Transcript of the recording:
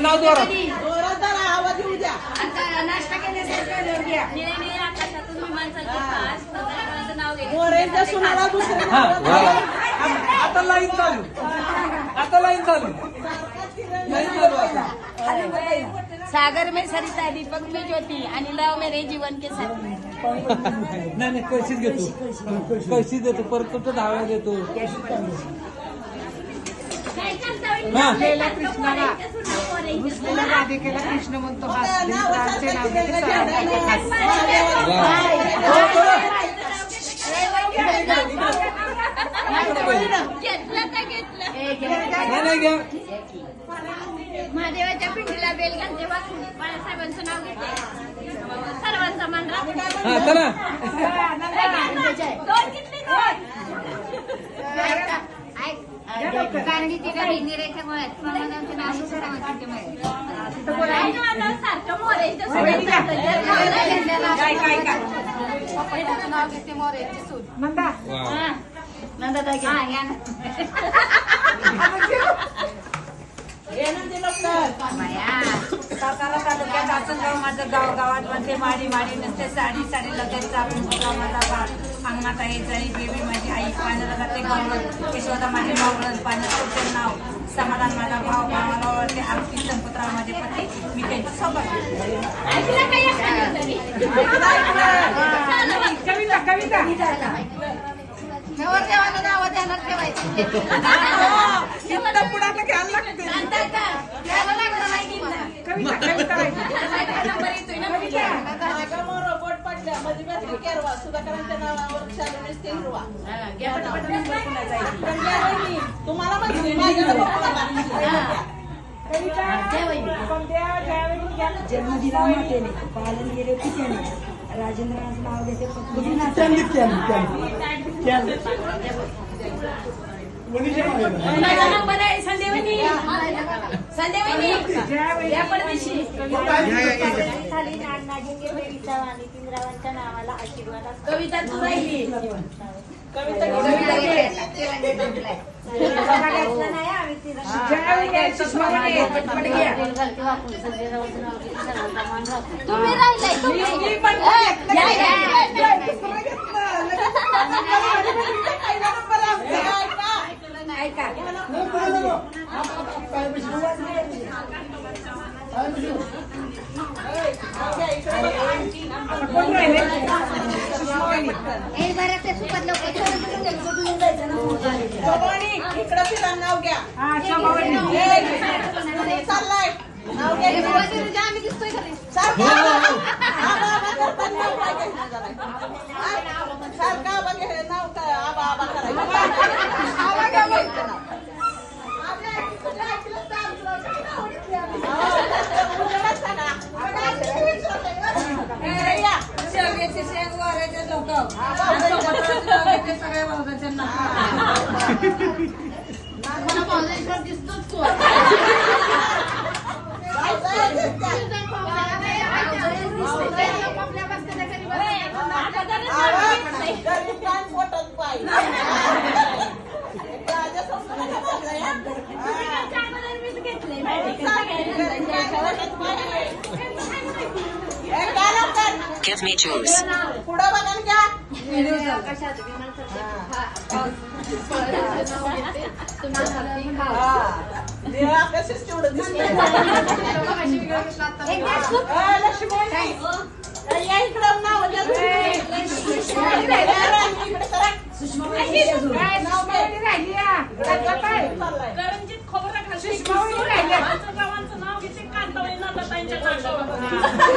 नाव जोरात. आता हा. लाईन चालू. आता लाईन चालू. लाईन चालू आता. सागर में सरिता दीपक में ज्योती आणि लव मेरे जीवन के साथी. नाही नाही कळशीच घेतो. कळशीच देतो परत तुमच्या दहाव्या देतो? हा. कृष्णाला. राधिकेला कृष्ण म्हणतो हास नाव घेते महादेवाच्या पिंडीला बेल घालते वाचून बाळासाहेबांचं नाव घेते. सर्वांचा मान राखते कारणी ती गाडी निरेखामुळे नाव घेते मोरेची सूट नंदा. नंदा हा या ना सातारा आसनगाव माझं गाव गावात म्हणते माडी माडी नसते साडी साडी लगेच आपण माझा बाळ अंगणात आहे जाई देवी माझी आई पाण्याला जाते गवळण यशोदा माझे मावळण पाण्याचं नाव समाधान माझा भाव भावाला ओळखते आरती संपतराव माझे पती मी त्यांच्यासोबत? कविता कविता. नवरदेवानं नाव ध्यानात ठेवायची. इथं पुढाला घ्यायला लागते सांगताय का घ्यायला लागलं नाही की मला. कविता कविता नंबर येतोय ना मागं केरवा सुधाकरांच्या नावावर नसते हिरवा. पण वहिनी, तुम्हाला माहिती माझ्याकडे बघा. बाबा. जन्म दिला मातेने पालन गेले पित्याने राजेंद्राचं नाव घेते पत्नी माझा नंबर आहे संदेवनी. संदेवनी. या परदेशी खाली नागिंगे बेबीचा आणि पिंजरावांच्या नावाला आशीर्वाद असतो. कविता तू राहिली. तुम्ही राहिलाय तुम्ही ए, या, या, या. पहिला नंबर आमचा, ऐका. ऐका, इकडं फिरा नाव घ्या चाललाय नाव घ्या आम्ही दिसतोय खरे सारखं सारखं वाऱ्याचे लोक हा, बा, सगळे भाऊजांचे नाव मला पावसाळ्यात दिसतोच तो Give me juice. पुढं बघा घ्या. हा. ते आकाशच तेवढं दिसतंय. ए, लक्ष्मी. या इकडं नाव. इकडे. काय नाव काय? करंजीत खोबरं घालते. सुषमा गावाचं नाव घेते कांताबाई नंदाताईंच्या नावावर.